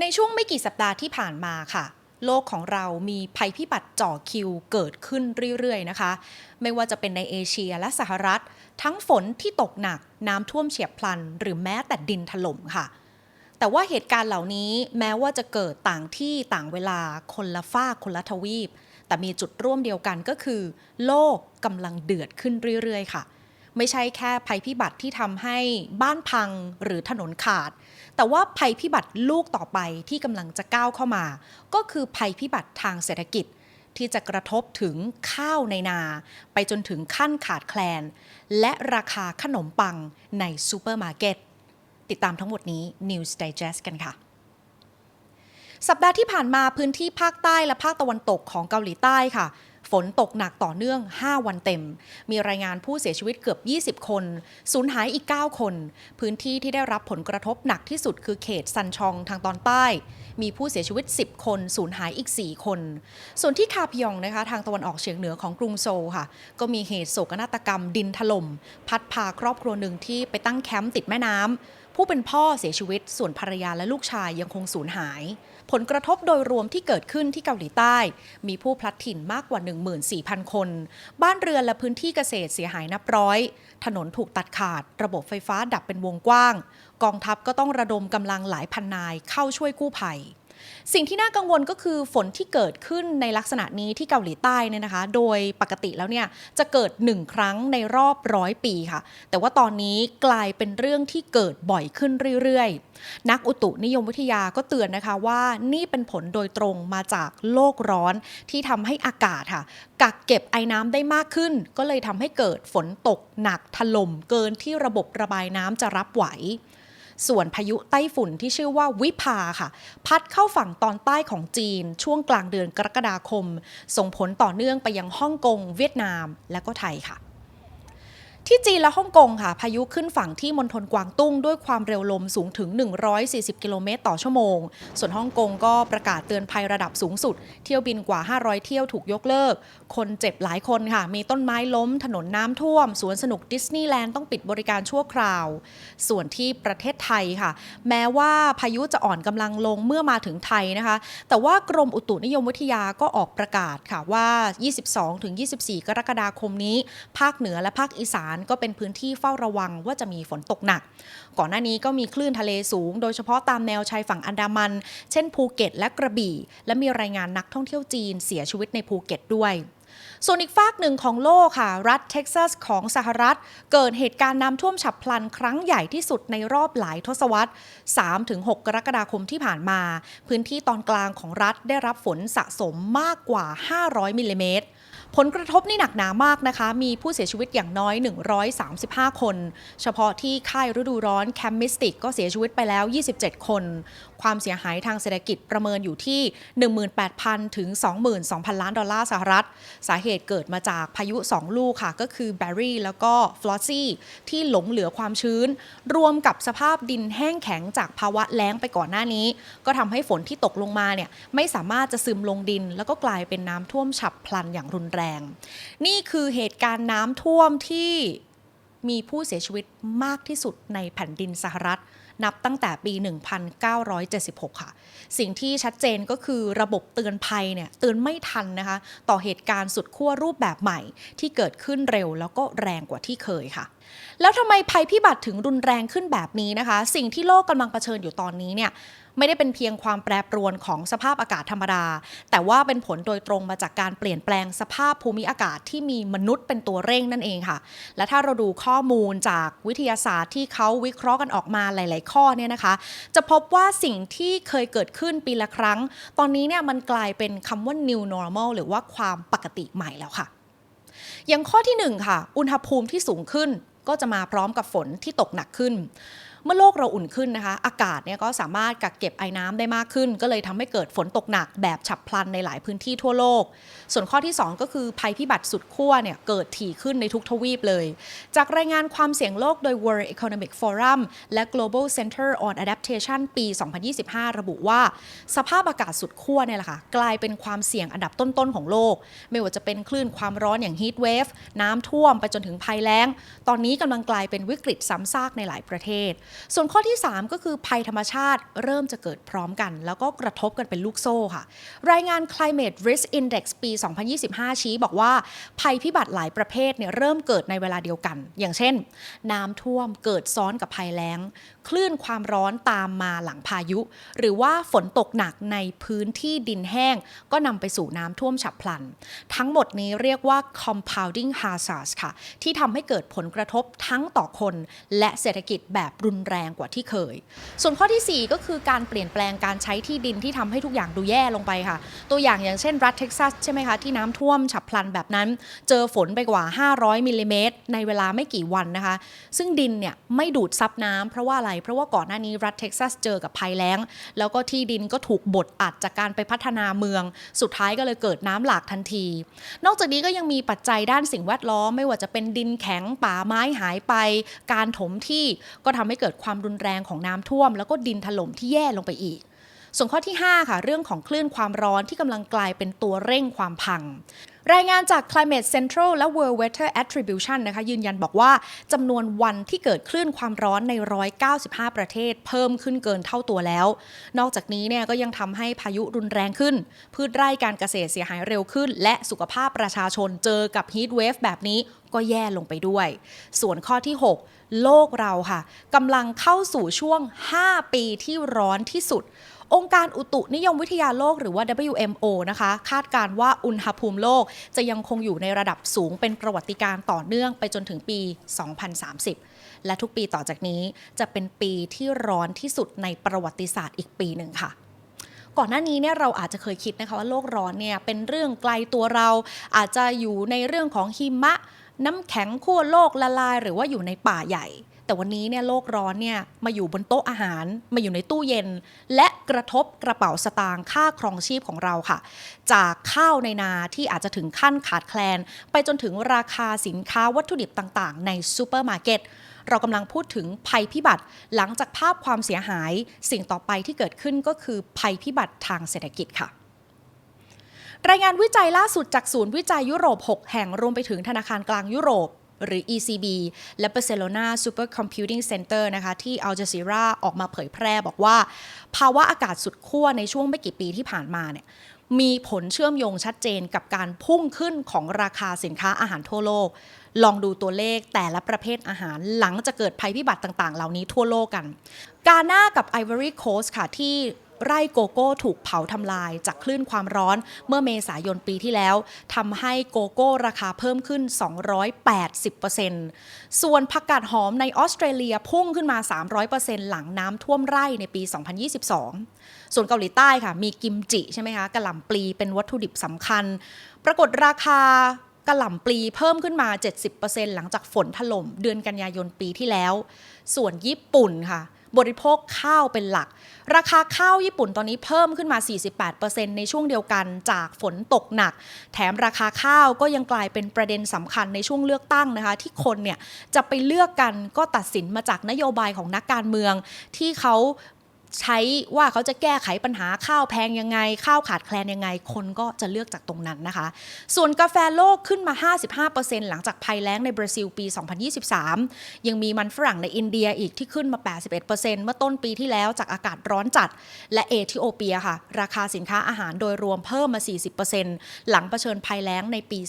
ในช่วงไม่กี่สัปดาห์ที่ผ่านมาค่ะ โลกของเรามีภัยพิบัติจ่อคิวเกิดขึ้นเรื่อยๆนะคะ ไม่ว่าจะเป็นในเอเชียและสหรัฐ ทั้งฝนที่ตกหนักน้ำท่วมเฉียบพลัน หรือแม้แต่ดินถล่มค่ะ แต่ว่าเหตุการณ์เหล่านี้แม้ว่าจะเกิดต่างที่ต่างเวลาคนละฝ้าคนละทวีป แต่มีจุดร่วมเดียวกันก็คือ โลกกำลังเดือดขึ้นเรื่อยๆ ค่ะ ไม่ใช่แค่ภัยพิบัติที่ทำให้บ้านพังหรือถนนขาด แต่ว่าภัยพิบัติลูกต่อไปที่กำลังจะก้าวเข้ามา ก็คือภัยพิบัติทางเศรษฐกิจที่จะกระทบถึงข้าวในนา ไปจนถึงขั้นขาดแคลน และราคาขนมปังในซูเปอร์มาร์เก็ต ติดตามทั้งหมดนี้ News Digest กันค่ะ สัปดาห์ที่ผ่านมาพื้นที่ภาคใต้และภาคตะวันตกของเกาหลีใต้ค่ะ ฝนตกหนักต่อเนื่อง 5 วันเต็ม มีรายงานผู้เสียชีวิตเกือบ 20 คนสูญหายอีก 9 คน พื้นที่ที่ได้รับผลกระทบหนักที่สุดคือเขตซันชองทางตอนใต้ มีผู้เสียชีวิต 10 คนสูญหายอีก 4 คน ส่วนที่คาพยองนะคะ ทางตะวันออกเฉียงเหนือของกรุงโซลค่ะ ก็มีเหตุโศกนาฏกรรมดินถล่ม พัดพาครอบครัวหนึ่งที่ไปตั้งแคมป์ติดแม่น้ำ ผู้เป็นพ่อเสียชีวิต ส่วนภรรยาและลูกชายยังคงสูญหาย ผลกระทบโดยรวมที่เกิดขึ้นที่เกาหลีใต้ มีผู้พลัดถิ่นมากกว่า 14,000 คน บ้านเรือนและพื้นที่เกษตรเสียหายนับร้อย ถนนถูกตัดขาด ระบบไฟฟ้าดับเป็นวงกว้าง กองทัพก็ต้องระดมกำลังหลายพันนายเข้าช่วยกู้ภัย สิ่งที่น่ากังวลก็คือฝนที่เกิดขึ้นในลักษณะนี้ที่เกาหลีใต้เนี่ยนะคะ โดยปกติแล้วเนี่ยจะเกิดหนึ่งครั้งในรอบร้อยปีค่ะ แต่ว่าตอนนี้กลายเป็นเรื่องที่เกิดบ่อยขึ้นเรื่อยๆ นักอุตุนิยมวิทยาก็เตือนนะคะว่านี่เป็นผลโดยตรงมาจากโลกร้อนที่ทำให้อากาศค่ะ กักเก็บไอ้น้ำได้มากขึ้น ก็เลยทำให้เกิดฝนตกหนักถล่มเกินที่ระบบระบายน้ำจะรับไหว ส่วนพายุไต้ฝุ่นที่ชื่อว่าวิภาค่ะ พัดเข้าฝั่งตอนใต้ของจีน ช่วงกลางเดือนกรกฎาคม ส่งผลต่อเนื่องไปยังฮ่องกง เวียดนาม และก็ไทยค่ะ ที่จีนและฮ่องกงค่ะ พายุขึ้นฝั่งที่มณฑลกวางตุ้งด้วยความเร็วลมสูงถึง 140 กิโลเมตรต่อชั่วโมง ส่วนฮ่องกงก็ประกาศเตือนภัยระดับสูงสุด เที่ยวบินกว่า 500 เที่ยวถูกยกเลิก คนเจ็บหลายคนค่ะ มีต้นไม้ล้ม ถนนน้ำท่วม สวนสนุกดิสนีย์แลนด์ต้องปิดบริการชั่วคราว ส่วนที่ประเทศไทยค่ะ แม้ว่าพายุจะอ่อนกำลังลงเมื่อมาถึงไทยนะคะ แต่ว่ากรมอุตุนิยมวิทยาก็ออกประกาศค่ะว่า 22-24 กรกฎาคมนี้ ภาคเหนือและภาคอีสานก็เป็นพื้นที่เฝ้าระวังว่าจะมีฝนตกหนัก ก่อนหน้านี้ก็มีคลื่นทะเลสูง โดยเฉพาะตามแนวชายฝั่งอันดามัน เช่นภูเก็ตและกระบี่ และมีรายงานนักท่องเที่ยวจีนเสียชีวิตในภูเก็ตด้วยส่วนอีกฝากหนึ่งของโลกค่ะ รัฐเท็กซัสของสหรัฐ เกิดเหตุการณ์น้ำท่วมฉับพลันครั้งใหญ่ที่สุดในรอบหลายทศวรรษ 3-6 กรกฎาคมที่ผ่านมา พื้นที่ตอนกลางของรัฐได้รับฝนสะสมมากกว่า 500 มิลลิเมตร ผลกระทบนี่หนักหนามากนะคะ มีผู้เสียชีวิตอย่างน้อย 135 คน เฉพาะที่ค่ายฤดูร้อนแคมมิสติกก็เสียชีวิตไปแล้ว 27 คน ความเสียหายทางเศรษฐกิจประเมินอยู่ที่ 18,000 ถึง 22,000 ล้านดอลลาร์สหรัฐ สาเหตุเกิดมาจากพายุ 2 ลูกค่ะ ก็คือแบร์รี่แล้วก็ฟลอสซี่ที่หลงเหลือความชื้น รวมกับสภาพดินแห้งแข็งจากภาวะแล้งไปก่อนหน้านี้ ก็ทำให้ฝนที่ตกลงมาเนี่ยไม่สามารถจะซึมลงดิน แล้วก็กลายเป็นน้ำท่วมฉับพลันอย่างรุนแรง นี่คือเหตุการณ์น้ำท่วมที่มีผู้เสียชีวิตมากที่สุดในแผ่นดินสหรัฐ นับตั้งแต่ปี 1976 ค่ะ สิ่งที่ชัดเจนก็คือระบบเตือนภัยเนี่ยเตือนไม่ทันนะคะ ต่อเหตุการณ์สุดขั้วรูปแบบใหม่ ที่เกิดขึ้นเร็วแล้วก็แรงกว่าที่เคยค่ะแล้วทำไมภัยพิบัติถึงรุนแรงขึ้นแบบนี้นะคะ สิ่งที่โลกกำลังเผชิญอยู่ตอนนี้เนี่ย ไม่ได้เป็นเพียงความแปรปรวนของสภาพอากาศธรรมดา แต่ว่าเป็นผลโดยตรงมาจากการเปลี่ยนแปลงสภาพภูมิอากาศที่มีมนุษย์เป็นตัวเร่งนั่นเองค่ะ และถ้าเราดูข้อมูลจากวิทยาศาสตร์ที่เขาวิเคราะห์กันออกมาหลาย ๆ ข้อเนี่ยนะคะ จะพบว่าสิ่งที่เคยเกิดขึ้นปีละครั้ง ตอนนี้เนี่ยมันกลายเป็นคำว่า new normal หรือว่าความปกติใหม่แล้วค่ะ อย่างข้อที่ 1 ค่ะ อุณหภูมิที่สูงขึ้นก็จะมาพร้อมกับฝนที่ตกหนักขึ้น มื่อโลกเราอุ่นขึ้นนะคะ อากาศเนี่ยก็สามารถกักเก็บไอ้น้ำได้มากขึ้น ก็เลยทำให้เกิดฝนตกหนักแบบฉับพลันในหลายพื้นที่ทั่วโลก ส่วนข้อที่ 2 ก็คือภัยพิบัติสุดขั้วเนี่ยเกิดถี่ขึ้นในทุกทวีปเลย จากรายงานความเสี่ยงโลกโดย World Economic Forum และ Global Center on Adaptation ปี 2025 ระบุว่า สภาพอากาศสุดขั้วเนี่ยแหละค่ะกลายเป็นความเสี่ยงอันดับต้นๆของโลก ไม่ว่าจะเป็นคลื่นความร้อนอย่าง heat wave น้ำท่วมไปจนถึงภัยแล้ง ตอนนี้กำลังกลายเป็นวิกฤตซ้ำซากในหลายประเทศส่วนข้อที่ 3 ก็คือภัยธรรมชาติเริ่มจะเกิดพร้อมกัน แล้วก็กระทบกันเป็นลูกโซ่ค่ะ รายงาน Climate Risk Index ปี 2025 ชี้บอกว่า ภัยพิบัติหลายประเภทเนี่ยเริ่มเกิดในเวลาเดียวกัน อย่างเช่น น้ำท่วมเกิดซ้อนกับภัยแล้ง คลื่นความร้อนตามมาหลังพายุ หรือว่าฝนตกหนักในพื้นที่ดินแห้ง ก็นำไปสู่น้ำท่วมฉับพลัน ทั้งหมดนี้เรียกว่า compounding hazards ค่ะ ที่ทำให้เกิดผลกระทบทั้งต่อคนและเศรษฐกิจแบบรุนแรงกว่าที่เคย ส่วนข้อทีสี่ 4 ก็คือการเปลี่ยนแปลงการใช้ที่ดินที่ทำให้ทุกอย่างดูแย่ลงไปค่ะ ตัวอย่างอย่างเช่นรัฐเท็กซัสใช่ไหมคะที่น้ำท่วมฉับพลันแบบนั้น เจอฝนไปกว่า 500มิลลิเมตรในเวลาไม่กี่วันนะคะ ซึ่งดินเนี่ยไม่ดูดซับน้ำเพราะว่าอะไรเพราะว่าก่อนหน้านี้รัฐเท็กซัสเจอกับภัยแล้ง แล้วก็ที่ดินก็ถูกบดอัดจากการไปพัฒนาเมือง สุดท้ายก็เลยเกิดน้ำหลากทันที นอกจากนี้ก็ยังมีปัจจัยด้านสิ่งแวดล้อม ไม่ว่าจะเป็นดินแข็งป่าไม้หายไป การถมที่ก็ทำให้เกิดความรุนแรงของน้ำท่วม แล้วก็ดินถล่มที่แย่ลงไปอีก ส่วนข้อที่ 5 ค่ะ เรื่องของคลื่นความร้อนที่กำลังกลายเป็นตัวเร่งความพัง รายงานจาก Climate Central และ World Weather Attribution นะคะยืนยันบอกว่าจำนวนวันที่เกิดคลื่นความร้อนใน 195 ประเทศ เพิ่มขึ้นเกินเท่าตัวแล้ว นอกจากนี้เนี่ยก็ยังทำให้พายุรุนแรงขึ้น พืชไร่การเกษตรเสียหายเร็วขึ้น และสุขภาพประชาชนเจอกับ Heat Wave แบบนี้ก็แย่ลงไปด้วย ส่วนข้อที่ 6 โลกเราค่ะกำลังเข้าสู่ช่วง 5 ปีที่ร้อนที่สุด องค์การอุตุนิยมวิทยาโลกหรือว่า WMO นะคะ คาดการว่าอุณหภูมิโลกจะยังคงอยู่ในระดับสูงเป็นประวัติการณ์ต่อเนื่องไปจนถึงปี 2030 และทุกปีต่อจากนี้จะเป็นปีที่ร้อนที่สุดในประวัติศาสตร์อีกปีหนึ่งค่ะก่อนหน้านี้เนี่ยเราอาจจะเคยคิดนะคะว่าโลกร้อนเนี่ยเป็นเรื่องไกลตัวเราอาจจะอยู่ในเรื่องของหิมะ น้ำแข็งขั้วโลกละลาย หรือว่าอยู่ในป่าใหญ่ แต่วันนี้เนี่ยโลกร้อนเนี่ยมาอยู่บนโต๊ะอาหาร มาอยู่ในตู้เย็น และกระทบกระเป๋าสตางค์ค่าครองชีพของเราค่ะ จากข้าวในนาที่อาจจะถึงขั้นขาดแคลน ไปจนถึงราคาสินค้าวัตถุดิบต่างๆ ในซูเปอร์มาร์เก็ตเรากำลังพูดถึงภัยพิบัติ หลังจากภาพความเสียหาย สิ่งต่อไปที่เกิดขึ้นก็คือภัยพิบัติทางเศรษฐกิจค่ะรายงานวิจัยล่าสุดจากศูนย์วิจัยยุโรป 6 แห่งรวมไปถึงธนาคารกลางยุโรป หรือ ECB และ Barcelona Supercomputing Center นะคะที่ Al Jazeera ออกมาเผยแพร่บอกว่า ภาวะอากาศสุดขั้วในช่วงไม่กี่ปีที่ผ่านมาเนี่ยมีผลเชื่อมโยงชัดเจนกับการพุ่งขึ้นของราคาสินค้าอาหารทั่วโลก ลองดูตัวเลขแต่ละประเภทอาหารหลังจะเกิดภัยพิบัติต่างๆ เหล่านี้ทั่วโลกกัน กาหน้ากับ Ivory Coast ค่ะที่ ไร่โกโก้ถูกเผาทำลายจากคลื่นความร้อนเมื่อเมษายนปีที่แล้วทำให้โกโก้ราคาเพิ่มขึ้น 280%ส่วนผักกาดหอมในออสเตรเลียพุ่งขึ้นมา 300%หลังน้ำท่วมไร่ในปี 2022 ส่วนเกาหลีใต้ค่ะ มีกิมจิใช่ไหมคะกระหล่ำปลีเป็นวัตถุดิบสำคัญ ปรากฏราคากระหล่ำปลีเพิ่มขึ้นมา 70%หลังจากฝนถล่มเดือนกันยายนปีที่แล้ว ส่วนญี่ปุ่นค่ะ บริโภคข้าวเป็นหลัก ราคาข้าวญี่ปุ่นตอนนี้เพิ่มขึ้นมา 48%ในช่วงเดียวกันจากฝนตกหนัก แถมราคาข้าวก็ยังกลายเป็นประเด็นสำคัญในช่วงเลือกตั้งนะคะ ที่คนเนี่ยจะไปเลือกกันก็ตัดสินมาจากนโยบายของนักการเมืองที่เขา ใช้ว่าเขาจะแก้ไขปัญหาข้าวแพงยังไง ข้าวขาดแคลนยังไง คนก็จะเลือกจากตรงนั้นนะคะ ส่วนกาแฟโลกขึ้นมา 55%หลังจากภัยแล้งในบราซิลปี 2023 ยังมีมันฝรั่งในอินเดียอีกที่ขึ้นมา 81%เมื่อต้นปีที่แล้วจากอากาศร้อนจัด และเอธิโอเปียค่ะ ราคาสินค้าอาหารโดยรวมเพิ่มมา 40%หลังเผชิญภัยแล้งในปี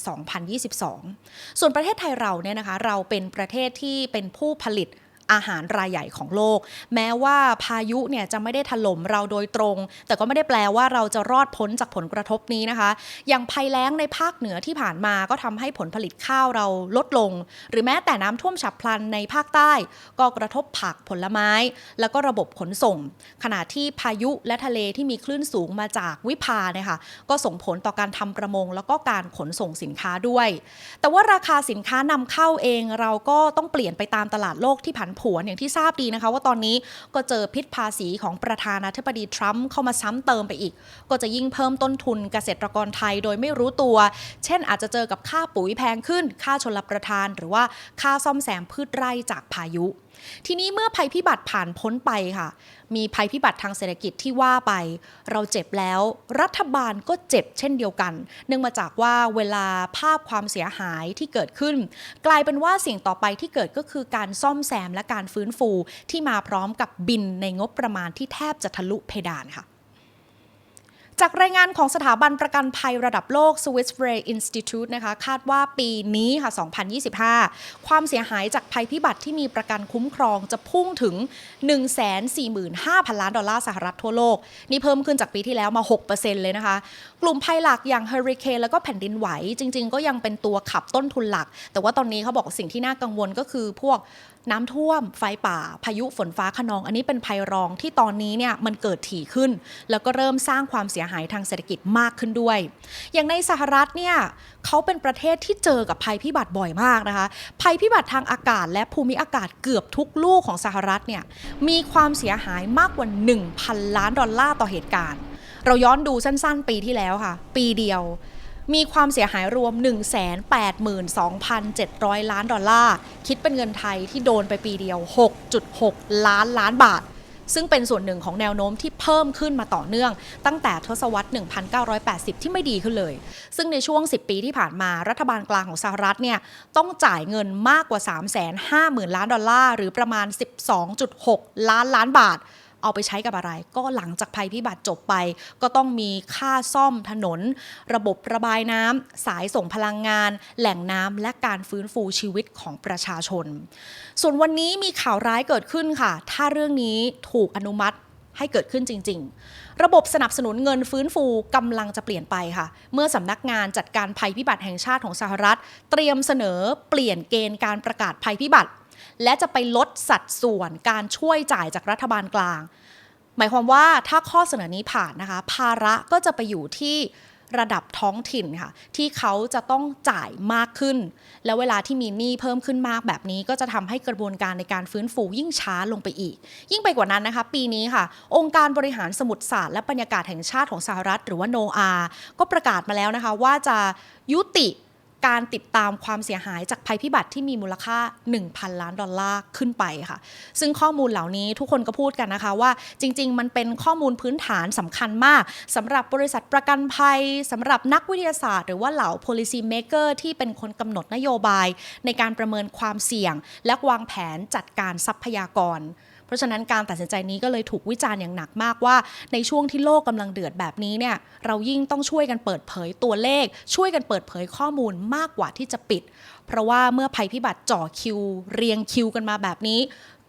2022 ส่วนประเทศไทยเราเนี่ยนะคะ เราเป็นประเทศที่เป็นผู้ผลิต อาหารรายใหญ่ของโลก แม้ว่าพายุเนี่ยจะไม่ได้ถล่มเราโดยตรง แต่ก็ไม่ได้แปลว่าเราจะรอดพ้นจากผลกระทบนี้นะคะ อย่างภัยแล้งในภาคเหนือที่ผ่านมาก็ทำให้ผลผลิตข้าวเราลดลง หรือแม้แต่น้ำท่วมฉับพลันในภาคใต้ ก็กระทบผักผลไม้ แล้วก็ระบบขนส่ง ขณะที่พายุและทะเลที่มีคลื่นสูงมาจากวิภาเนี่ยค่ะก็ส่งผลต่อการทำประมง แล้วก็การขนส่งสินค้าด้วย แต่ว่าราคาสินค้านำเข้าเองเราก็ต้องเปลี่ยนไปตามตลาดโลกที่ผันผวนอย่างที่ทราบดีนะคะ ว่าตอนนี้ก็เจอพิษภาษีของประธานาธิบดีทรัมป์เข้ามาซ้ำเติมไปอีก ก็จะยิ่งเพิ่มต้นทุนเกษตรกรไทยโดยไม่รู้ตัว เช่นอาจจะเจอกับค่าปุ๋ยแพงขึ้น ค่าชลประทาน หรือว่าค่าซ่อมแซมพืชไร่จากพายุ ทีนี้เมื่อภัยพิบัติผ่านพ้นไปค่ะ มีภัยพิบัติทางเศรษฐกิจที่ว่าไป เราเจ็บแล้วรัฐบาลก็เจ็บเช่นเดียวกัน เนื่องมาจากว่าเวลาภาพความเสียหายที่เกิดขึ้น กลายเป็นว่าสิ่งต่อไปที่เกิดก็คือการซ่อมแซมและการฟื้นฟูที่มาพร้อมกับบินในงบประมาณที่แทบจะทะลุเพดานค่ะ จากรายงานของสถาบันประกันภัยระดับโลก Swiss Re Institute นะคะคาดว่าปีนี้ค่ะ 2025 ความเสียหายจากภัยพิบัติที่มีประกันคุ้มครองจะพุ่งถึง 145,000 ล้านดอลลาร์สหรัฐทั่วโลก นี่เพิ่มขึ้นจากปีที่แล้วมา 6%เลยนะคะ กลุ่มภัยหลักอย่างเฮอริเคนแล้วก็แผ่นดินไหว จริง ๆ ก็ยังเป็นตัวขับต้นทุนหลัก แต่ว่าตอนนี้เขาบอกสิ่งที่น่ากังวลก็คือพวก น้ำท่วม ไฟป่า พายุฝนฟ้าขนอง อันนี้เป็นภัยรองที่ตอนนี้เนี่ยมันเกิดถี่ขึ้น แล้วก็เริ่มสร้างความเสียหายทางเศรษฐกิจมากขึ้นด้วย อย่างในสหรัฐเนี่ยเขาเป็นประเทศที่เจอกับภัยพิบัติบ่อยมากนะคะ ภัยพิบัติทางอากาศ และภูมิอากาศเกือบทุกลูกของสหรัฐเนี่ยมีความเสียหายมากกว่า 1,000 ล้านดอลลาร์ต่อเหตุการณ์ เราย้อนดูสั้นๆ ปีที่แล้วค่ะ ปีเดียว มีความเสียหายรวม 182,700 ล้านดอลลาร์ คิดเป็นเงินไทยที่โดนไปปีเดียว 6.6 ล้านล้านบาท ซึ่งเป็นส่วนหนึ่งของแนวโน้มที่เพิ่มขึ้นมาต่อเนื่อง ตั้งแต่ทศวรรษ 1980 ที่ไม่ดีขึ้นเลย ซึ่งในช่วง 10 ปีที่ผ่านมารัฐบาลกลางของสหรัฐเนี่ยต้องจ่ายเงินมากกว่า 350,000 ล้านดอลลาร์ หรือประมาณ 12.6 ล้านล้านบาท เอาไปใช้กับอะไร ก็หลังจากภัยพิบัติจบไป ก็ต้องมีค่าซ่อมถนน ระบบระบายน้ำสายส่งพลังงาน แหล่งน้ำและการฟื้นฟูชีวิตของประชาชน ส่วนวันนี้มีข่าวร้ายเกิดขึ้นค่ะ ถ้าเรื่องนี้ถูกอนุมัติให้เกิดขึ้นจริง ๆ ระบบสนับสนุนเงินฟื้นฟูกำลังจะเปลี่ยนไปค่ะ เมื่อสำนักงานจัดการภัยพิบัติแห่งชาติของสหรัฐ เตรียมเสนอเปลี่ยนเกณฑ์การประกาศภัยพิบัติ และจะไปลดสัดส่วนการช่วยจ่ายจากรัฐบาลกลาง หมายความว่าถ้าข้อเสนอนี้ผ่านนะคะ ภาระก็จะไปอยู่ที่ระดับท้องถิ่นค่ะ ที่เขาจะต้องจ่ายมากขึ้น แล้วเวลาที่มีหนี้เพิ่มขึ้นมากแบบนี้ก็จะทำให้กระบวนการในการฟื้นฟูยิ่งช้าลงไปอีก ยิ่งไปกว่านั้นนะคะ ปีนี้ค่ะ องค์การบริหารสมุทรศาสตร์และบรรยากาศแห่งชาติของสหรัฐ หรือว่าโนอาก็ประกาศมาแล้วนะคะ ว่าจะยุติ การติดตามความเสียหายจากภัยพิบัติที่มีมูลค่า 1,000 ล้านดอลลาร์ขึ้นไปค่ะ ซึ่งข้อมูลเหล่านี้ทุกคนก็พูดกันนะคะว่าจริง ๆ มันเป็นข้อมูลพื้นฐานสำคัญมาก สำหรับบริษัทประกันภัยสำหรับนักวิทยาศาสตร์ หรือว่าเหล่า policy maker ที่เป็นคนกำหนดนโยบาย ในการประเมินความเสี่ยง และวางแผนจัดการทรัพยากร เพราะฉะนั้นการตัดสินใจนี้ก็เลยถูกวิจารณ์อย่างหนักมากว่า ในช่วงที่โลกกำลังเดือดแบบนี้เนี่ยเรายิ่งต้องช่วยกันเปิดเผยตัวเลข ช่วยกันเปิดเผยข้อมูลมากกว่าที่จะปิด เพราะว่าเมื่อภัยพิบัติจ่อคิว เรียงคิวกันมาแบบนี้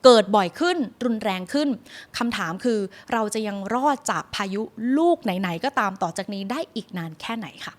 เกิดบ่อยขึ้นรุนแรงขึ้นคำถามคือเราจะยังรอดจากพายุลูกไหนๆก็ตามต่อจากนี้ได้อีกนานแค่ไหนค่ะ